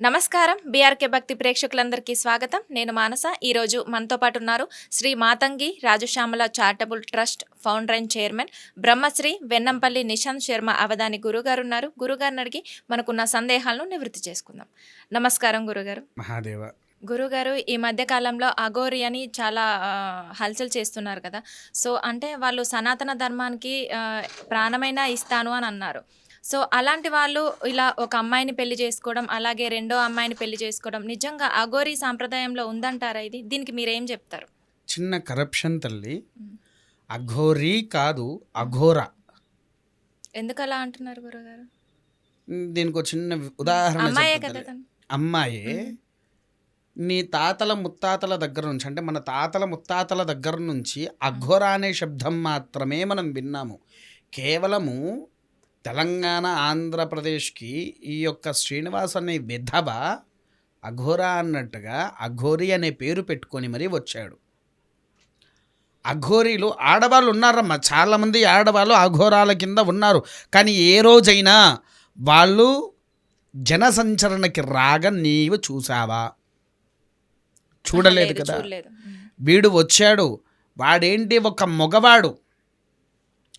నమస్కారం. బీఆర్కే భక్తి ప్రేక్షకులందరికీ స్వాగతం. నేను మానస. ఈరోజు మనతో పాటు ఉన్నారు Shri Matangi Rajashyamala charitable trust founder and chairman Brahmashri Vennampalli Nishant Sharma Avadhani గురుగారు ఉన్నారు. గురుగారిని అడిగి మనకున్న సందేహాలను నివృత్తి చేసుకుందాం. నమస్కారం గురుగారు. మహాదేవ. గురుగారు ఈ మధ్య కాలంలో అఘోరి అని చాలా హల్చల్ చేస్తున్నారు కదా. సో అంటే వాళ్ళు సనాతన ధర్మానికి ప్రాణమైనా ఇస్తాను అని అన్నారు. సో అలాంటి వాళ్ళు ఇలా ఒక అమ్మాయిని పెళ్ళి చేసుకోవడం అలాగే రెండో అమ్మాయిని పెళ్ళి చేసుకోవడం నిజంగా అఘోరి సాంప్రదాయంలో ఉందంటారా ఇది? దీనికి మీరేం చెప్తారు? చిన్న కరప్షన్ తల్లి. అఘోరీ కాదు అఘోర. ఎందుకు అలా అంటున్నారు గురుగారు? దీనికి ఒక చిన్న ఉదాహరణ అమ్మాయే నీ తాతల ముత్తాతల దగ్గర నుంచి అంటే మన తాతల ముత్తాతల దగ్గర నుంచి అఘోర అనే శబ్దం మాత్రమే మనం విన్నాము. కేవలము తెలంగాణ ఆంధ్రప్రదేశ్కి ఈ యొక్క శ్రీనివాస్ అనే విధవ అఘోర అన్నట్టుగా అఘోరి అనే పేరు పెట్టుకొని మరీ వచ్చాడు. అఘోరీలు ఆడవాళ్ళు ఉన్నారమ్మా చాలామంది ఆడవాళ్ళు అఘోరాల కింద ఉన్నారు. కానీ ఏ రోజైనా వాళ్ళు జనసంచరణకి రాగా నీవు చూసావా చూడలేదు లేదు, కదా? వీడు వచ్చాడు వాడేంటి ఒక మగవాడు?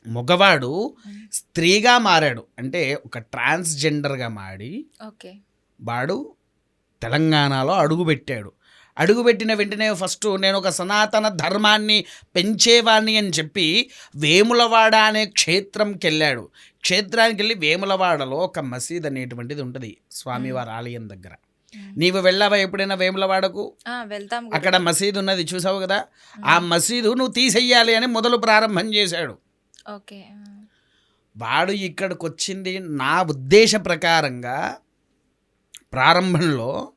మగవాడు స్త్రీగా మారాడు. అంటే ఒక ట్రాన్స్జెండర్గా మారి ఓకే. వాడు తెలంగాణలో అడుగుపెట్టాడు. అడుగుపెట్టిన వెంటనే ఫస్ట్ నేను ఒక సనాతన ధర్మాన్ని పెంచేవాణ్ణి అని చెప్పి వేములవాడ అనే క్షేత్రంకి వెళ్ళాడు. క్షేత్రానికి వెళ్ళి వేములవాడలో ఒక మసీద్ అనేటువంటిది ఉంటుంది. స్వామివారి ఆలయం దగ్గర. నీవు వెళ్ళావా ఎప్పుడైనా వేములవాడకు? వెళ్తాం. అక్కడ మసీదు ఉన్నది చూసావు కదా? ఆ మసీదు నువ్వు తీసేయాలి అని మొదలు ప్రారంభం చేశాడు. ఓకే. వాడు ఇక్కడికి వచ్చింది నా ఉద్దేశ ప్రకారంగా ప్రారంభంలో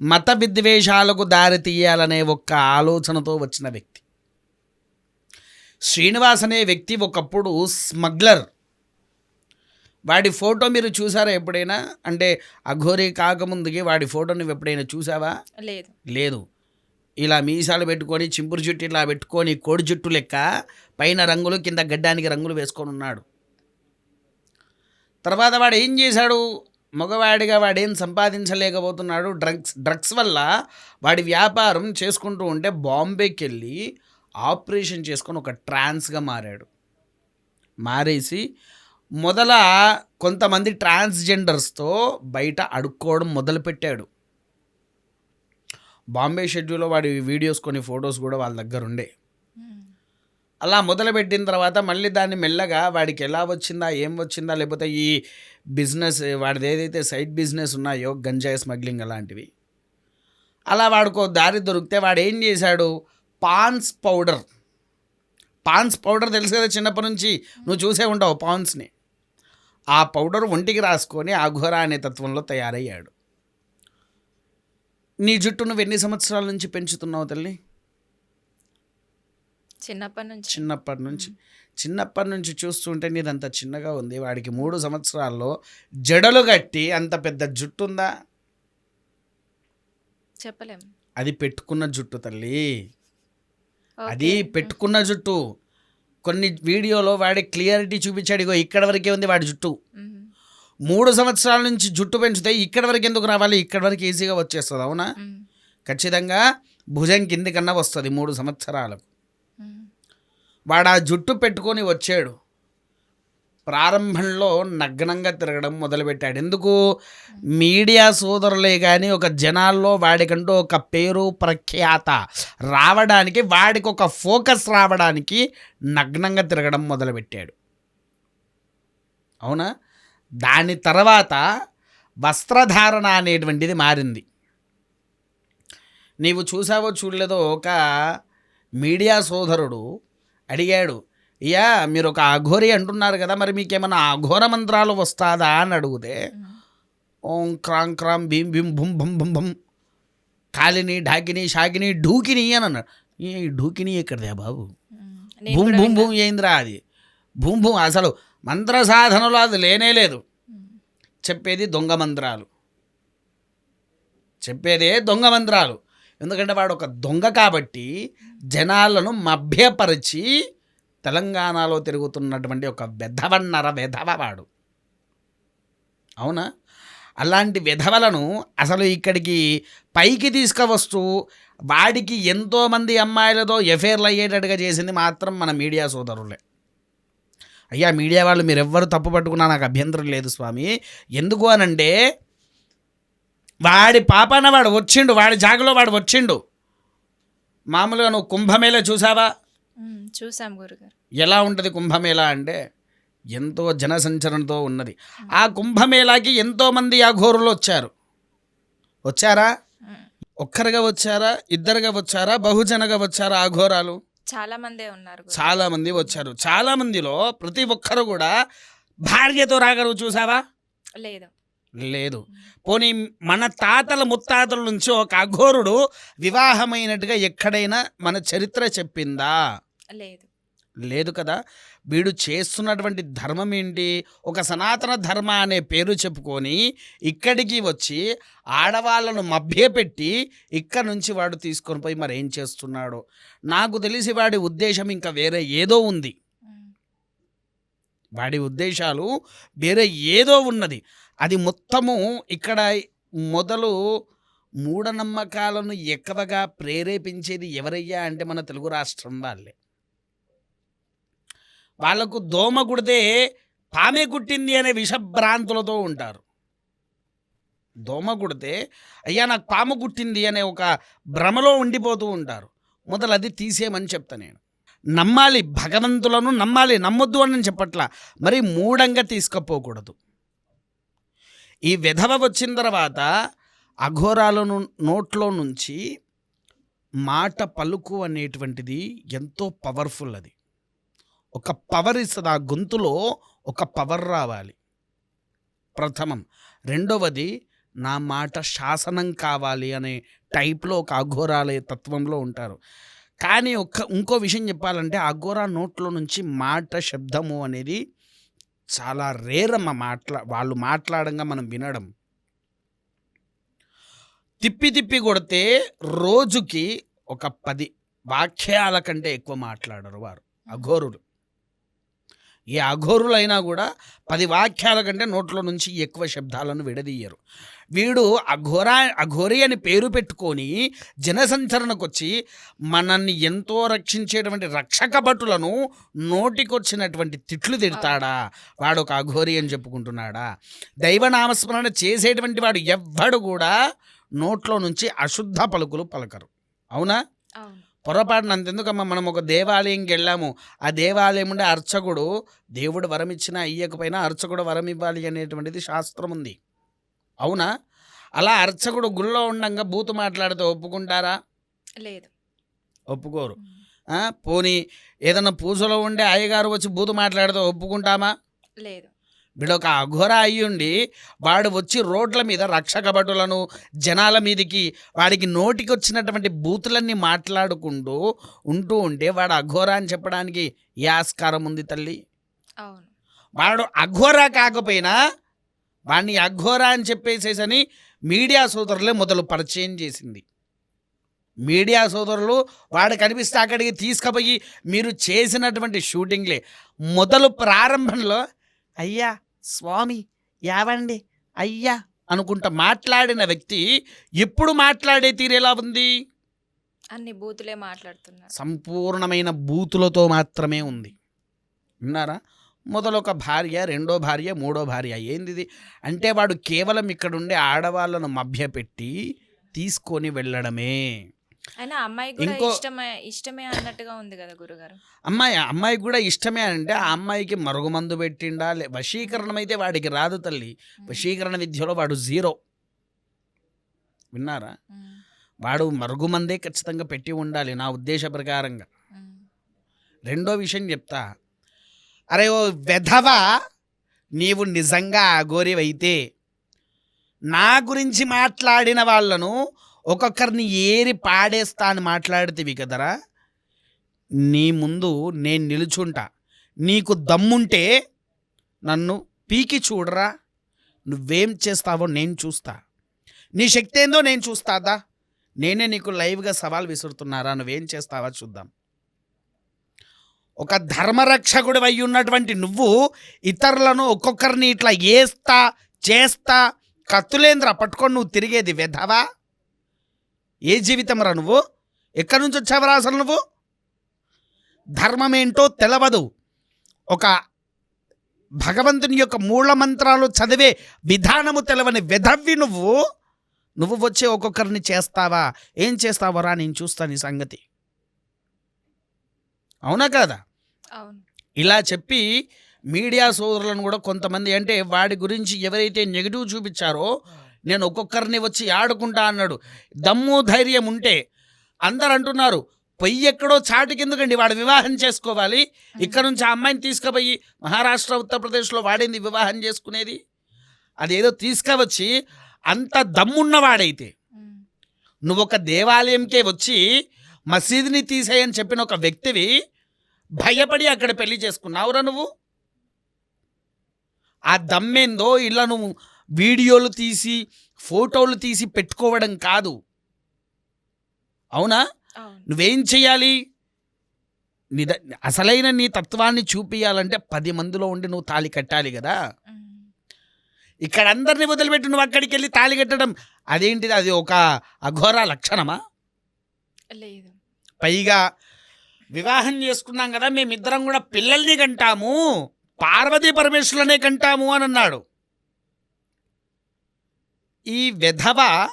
మత విద్వేషాలకు దారి తీయాలనే ఒక్క ఆలోచనతో వచ్చిన వ్యక్తి. శ్రీనివాస్ అనే వ్యక్తి ఒకప్పుడు స్మగ్లర్. వాడి ఫోటో మీరు చూసారా ఎప్పుడైనా? అంటే అఘోరీ కాకముందుకి వాడి ఫోటో నువ్వు ఎప్పుడైనా చూసావా? లేదు. లేదు. ఇలా మీసాలు పెట్టుకొని చింపురు జుట్టు ఇలా పెట్టుకొని కోడి జుట్టు లెక్క పైన రంగులు కింద గడ్డానికి రంగులు వేసుకొని ఉన్నాడు. తర్వాత వాడు ఏం చేశాడు? మగవాడిగా వాడేం సంపాదించలేకపోతున్నాడు. డ్రగ్స్ డ్రగ్స్ వల్ల వాడి వ్యాపారం చేసుకుంటూ ఉంటే బాంబేకి వెళ్ళి ఆపరేషన్ చేసుకొని ఒక ట్రాన్స్గా మారాడు. మారేసి మొదల కొంతమంది ట్రాన్స్జెండర్స్తో బయట అడుక్కోవడం మొదలుపెట్టాడు. బాంబే షెడ్యూల్లో వాడి వీడియోస్ కొన్ని ఫొటోస్ కూడా వాళ్ళ దగ్గర ఉండే. అలా మొదలుపెట్టిన తర్వాత మళ్ళీ దాన్ని మెల్లగా వాడికి ఎలా వచ్చిందా ఏం వచ్చిందా లేకపోతే ఈ బిజినెస్ వాడిది ఏదైతే సైడ్ బిజినెస్ ఉన్నాయో గంజాయి స్మగ్లింగ్ అలాంటివి. అలా వాడుకో దారి దొరికితే వాడు ఏం చేశాడు? Pans powder. పాన్స్ పౌడర్ తెలుసు కదా చిన్నప్పటి నుంచి? నువ్వు చూసే ఉంటావు పాన్స్ని. ఆ పౌడర్ ఒంటికి రాసుకొని అఘోర అనే తత్వంలో తయారయ్యాడు. నీ జుట్టు నువ్వు ఎన్ని సంవత్సరాల నుంచి పెంచుతున్నావు తల్లి? చిన్నప్పటి నుంచి. చిన్నప్పటి నుంచి. చిన్నప్పటి నుంచి చూస్తుంటే నీదంత చిన్నగా ఉంది. వాడికి మూడు సంవత్సరాల్లో జడలు కట్టి అంత పెద్ద జుట్టు ఉందా చెప్పలేం. అది పెట్టుకున్న జుట్టు తల్లి. అది పెట్టుకున్న జుట్టు. కొన్ని వీడియోలో వాడి క్లియరిటీ చూపించాడు. ఇగో ఇక్కడ వరకే ఉంది వాడి జుట్టు. మూడు సంవత్సరాల నుంచి జుట్టు పెంచితే ఇక్కడ వరకు ఎందుకు రావాలి? ఇక్కడ వరకు ఈజీగా వచ్చేస్తుంది అవునా. ఖచ్చితంగా భుజం కింది కన్నా వస్తుంది మూడు సంవత్సరాలకు. వాడు ఆ జుట్టు పెట్టుకొని వచ్చాడు. ప్రారంభంలో నగ్నంగా తిరగడం మొదలుపెట్టాడు. ఎందుకు? మీడియా సోదరులే కానీ ఒక జనాల్లో వాడికంటూ ఒక పేరు ప్రఖ్యాత రావడానికి వాడికి ఒక ఫోకస్ రావడానికి నగ్నంగా తిరగడం మొదలుపెట్టాడు. అవునా? దాని తర్వాత వస్త్రధారణ అనేటువంటిది మారింది. నీవు చూసావో చూడలేదో ఒక మీడియా సోదరుడు అడిగాడు అయ్యా మీరు ఒక అఘోరి అంటున్నారు కదా మరి మీకేమన్నా అఘోర మంత్రాలు వస్తాదా? అని అడిగితే ఓం క్రాం క్రాం భీం భీం భుం భం భం భం కాలిని ఢాకిని షాకిని ఢూకిని అని అన్నాడు. ఈ ఢూకిని ఎక్కడిదే బాబు? భూమ్ విన్నా. భూమ్ ఏంద్రా అది? భూమ్ భూమ్ అసలు మంత్ర సాధనలో అది లేనే లేదు. చెప్పేది దొంగ మంత్రాలు. చెప్పేదే దొంగ మంత్రాలు. ఎందుకంటే వాడు ఒక దొంగ కాబట్టి జనాలను మభ్యపరిచి తెలంగాణలో తిరుగుతున్నటువంటి ఒక వెధవన్నర వెధవ వాడు. అవునా? అలాంటి విధవలను అసలు ఇక్కడికి పైకి తీసుకువస్తూ వాడికి ఎంతోమంది అమ్మాయిలతో ఎఫైర్లు అయ్యేటట్టుగా చేసింది మాత్రం మన మీడియా సోదరులే. అయ్యా మీడియా వాళ్ళు మీరు ఎవ్వరు తప్పు పట్టుకున్నా నాకు అభ్యంతరం లేదు స్వామి. ఎందుకు అనంటే వాడి పాపాన వాడు వచ్చిండు వాడి జాగలో వాడు వచ్చిండు. మామూలుగా నువ్వు కుంభమేళ చూసావా? చూసాం గురుగారు. ఎలా ఉంటుంది కుంభమేళ అంటే ఎంతో జనసంచరణతో ఉన్నది. ఆ కుంభమేళాకి ఎంతోమంది అఘోరులు వచ్చారు. వచ్చారా? ఒక్కరుగా వచ్చారా? ఇద్దరుగా వచ్చారా? బహుజనగా వచ్చారా అఘోరాలు చాలా మందే ఉన్నారు. చాలా మంది వచ్చారు. చాలా మందిలో ప్రతి ఒక్కరు కూడా భార్యతో రాగరు చూసావా? లేదు. లేదు. పోనీ మన తాతల ముత్తాతల నుంచి ఒక అఘోరుడు వివాహమైనట్టుగా ఎక్కడైనా మన చరిత్ర చెప్పిందా? లేదు. లేదు కదా? వీడు చేస్తున్నటువంటి ధర్మం ఏంటి? ఒక సనాతన ధర్మ అనే పేరు చెప్పుకొని ఇక్కడికి వచ్చి ఆడవాళ్ళను మభ్యపెట్టి ఇక్కడ నుంచి వాడు తీసుకొని పోయి మరి ఏం చేస్తున్నాడో? నాకు తెలిసి వాడి ఉద్దేశం ఇంకా వేరే ఏదో ఉంది. వాడి ఉద్దేశాలు వేరే ఏదో ఉన్నది. అది మొత్తము ఇక్కడ మొదలు మూఢనమ్మకాలను ఎక్కువగా ప్రేరేపించేది ఎవరయ్యా అంటే మన తెలుగు రాష్ట్రం వాళ్ళే. వాళ్ళకు దోమ కుడితే పామే కుట్టింది అనే విషభ్రాంతులతో ఉంటారు. దోమ కుడితే అయ్యా నాకు పాము కుట్టింది అనే ఒక భ్రమలో ఉండిపోతూ ఉంటారు. మొదలు అది తీసేయమని చెప్తా నేను. నమ్మాలి భగవంతులను నమ్మాలి నమ్మొద్దు అని నేను చెప్పట్లా మరి మూఢంగా తీసుకుపోకూడదు. ఈ విధవ వచ్చిన తర్వాత అఘోరాలను నోట్లో నుంచి మాట పలుకు అనేటువంటిది ఎంతో పవర్ఫుల్ అది. ఒక పవర్ ఇస్తుంది. ఆ గొంతులో ఒక పవర్ రావాలి. ప్రథమం. రెండవది నా మాట శాసనం కావాలి అనే టైప్లో ఒక అఘోరాలే తత్వంలో ఉంటారు. కానీ ఒక్క ఇంకో విషయం చెప్పాలంటే అఘోరా నోట్లో నుంచి మాట శబ్దము అనేది చాలా రేరమ్మ మాట్లా వాళ్ళు మాట్లాడంగా మనం వినడం. తిప్పి తిప్పి కొడితే రోజుకి ఒక పది వాక్యాల కంటే ఎక్కువ మాట్లాడరు వారు అఘోరులు. ఏ అఘోరులైనా కూడా పది వాక్యాల కంటే నోట్లో నుంచి ఎక్కువ శబ్దాలను విడదీయరు. వీడు అఘోరా అఘోరి అని పేరు పెట్టుకొని జనసంచరణకు వచ్చి మనల్ని ఎంతో రక్షించేటువంటి రక్షక భటులను నోటికొచ్చినటువంటి తిట్లు తిడతాడా? వాడు ఒక అఘోరి అని చెప్పుకుంటున్నాడా? దైవనామస్మరణ చేసేటువంటి వాడు ఎవ్వడు కూడా నోట్లో నుంచి అశుద్ధ పలుకులు పలకరు. అవునా. పొరపాటున అంతెందుకమ్మా? మనం ఒక దేవాలయంకి వెళ్ళాము. ఆ దేవాలయం ఉండే అర్చకుడు దేవుడు వరం ఇచ్చినా ఇయ్యకపోయినా అర్చకుడు వరం ఇవ్వాలి అనేటువంటిది శాస్త్రం ఉంది. అవునా? అలా అర్చకుడు గుళ్ళో ఉండంగా బూతు మాట్లాడితే ఒప్పుకుంటారా? లేదు. ఒప్పుకోరు. పోనీ ఏదైనా పూజలో ఉండే అయ్యగారు వచ్చి బూతు మాట్లాడితే ఒప్పుకుంటామా? లేదు. వీడొక అఘోర అయ్యుండి వాడు వచ్చి రోడ్ల మీద రక్షక భటులను జనాల మీదకి వాడికి నోటికి వచ్చినటువంటి బూతులన్నీ మాట్లాడుకుంటూ ఉంటూ ఉంటే వాడు అఘోర అని చెప్పడానికి ఏ ఆస్కారం ఉంది తల్లి? అవును. వాడు అఘోర కాకపోయినా వాడిని అఘోర అని చెప్పేసేసని మీడియా సోదరులే మొదలు పరిచయం చేసింది. మీడియా సోదరులు వాడు కనిపిస్తే అక్కడికి తీసుకుపోయి మీరు చేసినటువంటి షూటింగ్లే. మొదలు ప్రారంభంలో అయ్యా స్వామి యావండి. అయ్యా. అనుకుంటా మాట్లాడిన వ్యక్తి ఎప్పుడు మాట్లాడే తీరు ఎలా ఉంది? అన్ని బూతులే మాట్లాడుతున్నారు. సంపూర్ణమైన బూతులతో మాత్రమే ఉంది. విన్నారా? మొదలు ఒక భార్య రెండో భార్య మూడో భార్య ఏంది ఇది అంటే వాడు కేవలం ఇక్కడ ఉండే ఆడవాళ్ళను మభ్యపెట్టి తీసుకొని వెళ్ళడమే. అయినా అమ్మాయి కూడా ఇంకో- ఇష్టమే ఇష్టమే అన్నట్టుగా ఉంది కదా గురుగారు. అమ్మాయి అమ్మాయికి కూడా ఇష్టమే అంటే ఆ అమ్మాయికి మరుగుమందు పెట్టిండా? లే వశీకరణం అయితే వాడికి రాదు తల్లి. వశీకరణ విద్యలో వాడు జీరో. విన్నారా? వాడు మరుగుమందే ఖచ్చితంగా పెట్టి ఉండాలి నా ఉద్దేశ ప్రకారంగా. రెండో విషయం చెప్తా. అరే ఓ వెధవ నీవు నిజంగా అఘోరివైతే నా గురించి మాట్లాడిన వాళ్ళను ఒక్కొక్కరిని ఏరి పాడేస్తా అని మాట్లాడితివి కదరా? నీ ముందు నేను నిలుచుంటా. నీకు దమ్ముంటే నన్ను పీకి చూడరా? నువ్వేం చేస్తావో నేను చూస్తా. నీ శక్తి ఏందో నేను చూస్తాదా? నేనే నీకు లైవ్గా సవాల్ విసురుతున్నారా? నువ్వేం చేస్తావా చూద్దాం. ఒక ధర్మరక్షకుడు అయి ఉన్నటువంటి నువ్వు ఇతరులను ఒక్కొక్కరిని ఇట్లా ఏస్తా చేస్తా కత్తులేంద్ర? పట్టుకొని నువ్వు తిరిగేది వెధవా? ఏ జీవితం రా నువ్వు? ఎక్కడి నుంచి వచ్చావరా అసలు నువ్వు? ధర్మం ఏంటో తెలవదు. ఒక భగవంతుని యొక్క మూల మంత్రాలు చదివే విధానము తెలవని వెధవ్వి నువ్వు నువ్వు వచ్చి ఒక్కొక్కరిని చేస్తావా? ఏం చేస్తావరా నేను చూస్తాను ఈ సంగతి. అవునా కదా? ఇలా చెప్పి మీడియా సోదరులను కూడా కొంతమంది అంటే వాడి గురించి ఎవరైతే నెగిటివ్ చూపించారో నేను ఒక్కొక్కరిని వచ్చి ఆడుకుంటా అన్నాడు. దమ్ము ధైర్యం ఉంటే అందరు అంటున్నారు పొయ్యి ఎక్కడో చాటుకి ఎందుకండి వాడు వివాహం చేసుకోవాలి. ఇక్కడ నుంచి ఆ అమ్మాయిని తీసుకుపోయి మహారాష్ట్ర ఉత్తరప్రదేశ్లో వాడింది వివాహం చేసుకునేది. అదేదో తీసుకువచ్చి అంత దమ్మున్నవాడైతే. నువ్వు ఒక దేవాలయంకే వచ్చి మసీదుని తీసేయని చెప్పిన ఒక వ్యక్తివి భయపడి అక్కడ పెళ్ళి చేసుకున్నావురా నువ్వు? ఆ దమ్మేందో ఇలా నువ్వు వీడియోలు తీసి ఫోటోలు తీసి పెట్టుకోవడం కాదు. అవునా? నువ్వేం చేయాలి నిద అసలైన నీ తత్వాన్ని చూపియాలంటే పది మందిలో ఉండి నువ్వు తాళి కట్టాలి కదా. ఇక్కడ అందరిని వదిలిపెట్టి నువ్వు అక్కడికి వెళ్ళి తాళి కట్టడం అదేంటిది? అది ఒక అఘోర లక్షణమా? లేదు. పైగా వివాహం చేసుకున్నాం కదా మేమిద్దరం కూడా పిల్లల్ని కంటాము. పార్వతీ పరమేశ్వరులనే కంటాము అని అన్నాడు ఈ విధవ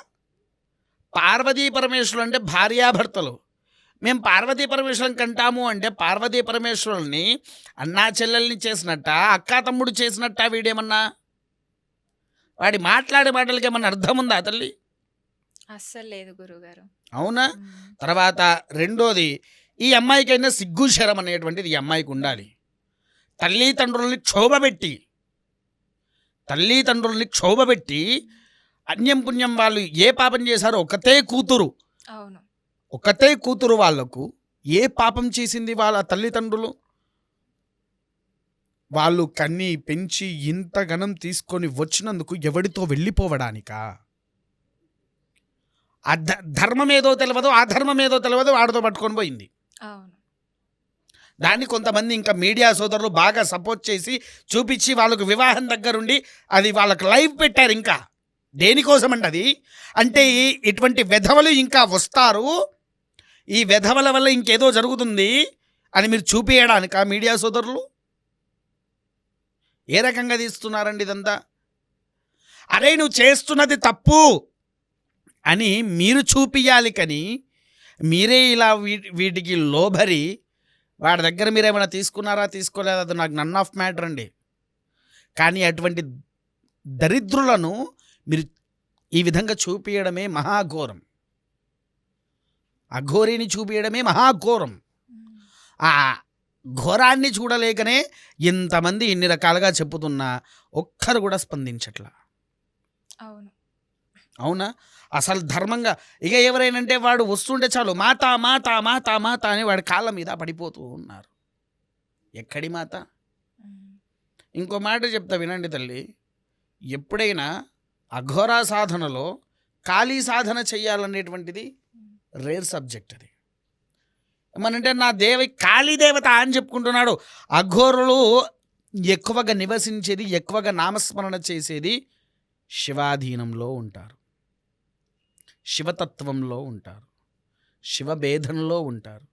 పార్వతీ పరమేశ్వరులు అంటే భార్యాభర్తలు. మేము పార్వతీ పరమేశ్వరం కంటాము అంటే పార్వతీ పరమేశ్వరుల్ని అన్నా చెల్లెల్ని చేసినట్ట అక్కా తమ్ముడు చేసినట్ట వీడేమన్నా? వాడి మాట్లాడే మాటలకి ఏమన్నా అర్థం ఉందా తల్లి? అస్సలు లేదు గురుగారు. అవునా? తర్వాత రెండోది ఈ అమ్మాయికైనా సిగ్గు శరం అనేటువంటిది ఈ అమ్మాయికి ఉండాలి. తల్లిదండ్రుల్ని క్షోభపెట్టి తల్లిదండ్రుల్ని క్షోభపెట్టి అన్యం పుణ్యం వాళ్ళు ఏ పాపం చేశారో ఒకతే కూతురు. ఒకతే కూతురు వాళ్ళకు ఏ పాపం చేసింది వాళ్ళ తల్లిదండ్రులు? వాళ్ళు కన్ని పెంచి ఇంత గణం తీసుకొని వచ్చినందుకు ఎవడితో వెళ్ళిపోవడానికా? ఆ ధర్మం ఏదో తెలియదు ఆ ధర్మం ఏదో తెలియదు వాడితో పట్టుకొని పోయింది. దాన్ని కొంతమంది ఇంకా మీడియా సోదరులు బాగా సపోర్ట్ చేసి చూపించి వాళ్ళకు వివాహం దగ్గరుండి అది వాళ్ళకు లైవ్ పెట్టారు ఇంకా. దేనికోసం అండి అది అంటే ఈ- ఇటువంటి వెధవలు ఇంకా వస్తారు. ఈ వెధవల వల్ల ఇంకేదో జరుగుతుంది అని మీరు చూపించడానిక మీడియా సోదరులు? ఏ రకంగా తీస్తున్నారండి ఇదంతా? అరే నువ్వు చేస్తున్నది తప్పు అని మీరు చూపియాలి కానీ మీరే ఇలా వీటికి లోబరి వాడి దగ్గర మీరు ఏమైనా తీసుకున్నారా తీసుకోలేదా? అది నాకు నన్ ఆఫ్ మ్యాటర్ అండి. కానీ అటువంటి దరిద్రులను మీరు ఈ విధంగా చూపించడమే మహాఘోరం. అఘోరిని చూపించడమే మహాఘోరం. ఆ ఘోరాన్ని చూడలేకనే ఇంతమంది ఇన్ని రకాలుగా చెప్పుతున్నా ఒక్కరు కూడా స్పందించట్లా. అవును. అవునా? అసలు ధర్మంగా ఇక ఎవరైనంటే వాడు వస్తుంటే చాలు మాత మాత మాత మాత అని వాడి కాళ్ళ మీద పడిపోతూ ఉన్నారు. ఎక్కడి మాత. ఇంకో మాట చెప్తా వినండి తల్లి. ఎప్పుడైనా అఘోరా సాధనలో ఖాళీ సాధన చెయ్యాలనేటువంటిది రేర్ సబ్జెక్ట్ అది. ఏమనంటే నా దేవ కాళీ దేవత అని చెప్పుకుంటున్నాడు. అఘోరులు ఎక్కువగా నివసించేది ఎక్కువగా నామస్మరణ చేసేది శివాధీనంలో ఉంటారు. శివతత్వంలో ఉంటారు. శివభేదంలో ఉంటారు.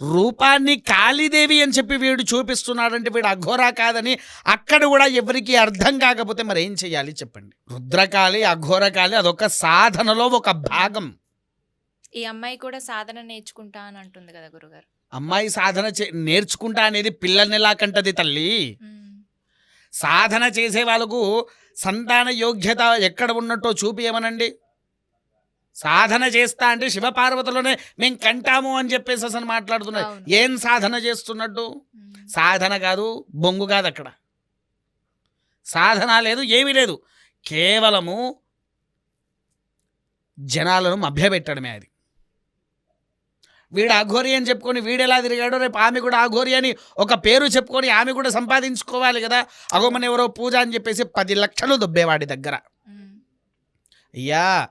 రూపాన్ని కాళీదేవి అని చెప్పి వీడు చూపిస్తున్నాడంటే వీడు అఘోరా కాదని అక్కడ కూడా ఎవరికి అర్థం కాకపోతే మరి ఏం చేయాలి చెప్పండి? రుద్రకాళి అఘోరకాళి అదొక సాధనలో ఒక భాగం. ఈ అమ్మాయి కూడా సాధన నేర్చుకుంటా అని అంటుంది కదా గురుగారు. అమ్మాయి సాధన చే నేర్చుకుంటా అనేది పిల్లల్ని ఎలా కంటది తల్లి. సాధన చేసే వాళ్ళకు సంతాన యోగ్యత ఎక్కడ ఉన్నట్టో చూపియమనండి. సాధన చేస్తా అంటే శివపార్వతులోనే మేము కంటాము అని చెప్పేసి అసలు మాట్లాడుతున్నారు అవును. ఏం సాధన చేస్తున్నట్టు. సాధన కాదు బొంగు కాదు అక్కడ. సాధన లేదు ఏమీ లేదు. కేవలము జనాలను మభ్యపెట్టడమే అది. వీడు అఘోరి అని చెప్పుకొని వీడు ఎలా తిరిగాడో రేపు ఆమె కూడా అఘోరి అని ఒక పేరు చెప్పుకొని ఆమె కూడా సంపాదించుకోవాలి కదా. అగోమని ఎవరో పూజ అని చెప్పేసి పది లక్షలు దొబ్బేవాడి దగ్గర. అయ్యా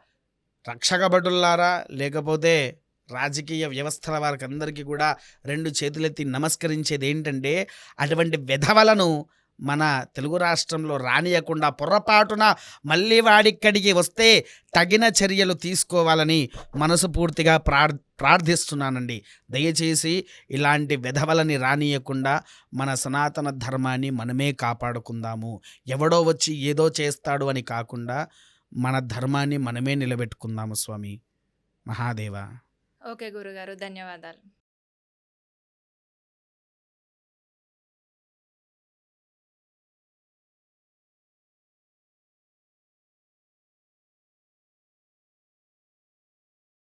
రక్షక భటుల్లారా లేకపోతే రాజకీయ వ్యవస్థల వారికి అందరికీ కూడా రెండు చేతులెత్తి నమస్కరించేది ఏంటంటే అటువంటి విధవలను మన తెలుగు రాష్ట్రంలో రానియకుండా పొరపాటున మళ్ళీ వాడిక్కడికి వస్తే తగిన చర్యలు తీసుకోవాలని మనసు పూర్తిగా ప్రార్ ప్రార్థిస్తున్నానండి. దయచేసి ఇలాంటి విధవలని రానియకుండా మన సనాతన ధర్మాన్ని మనమే కాపాడుకుందాము. ఎవడో వచ్చి ఏదో చేస్తాడు అని కాకుండా మన ధర్మాన్ని మనమే నిలబెట్టుకుందాము స్వామి. మహాదేవ. ఓకే గురుగారు ధన్యవాదాలు.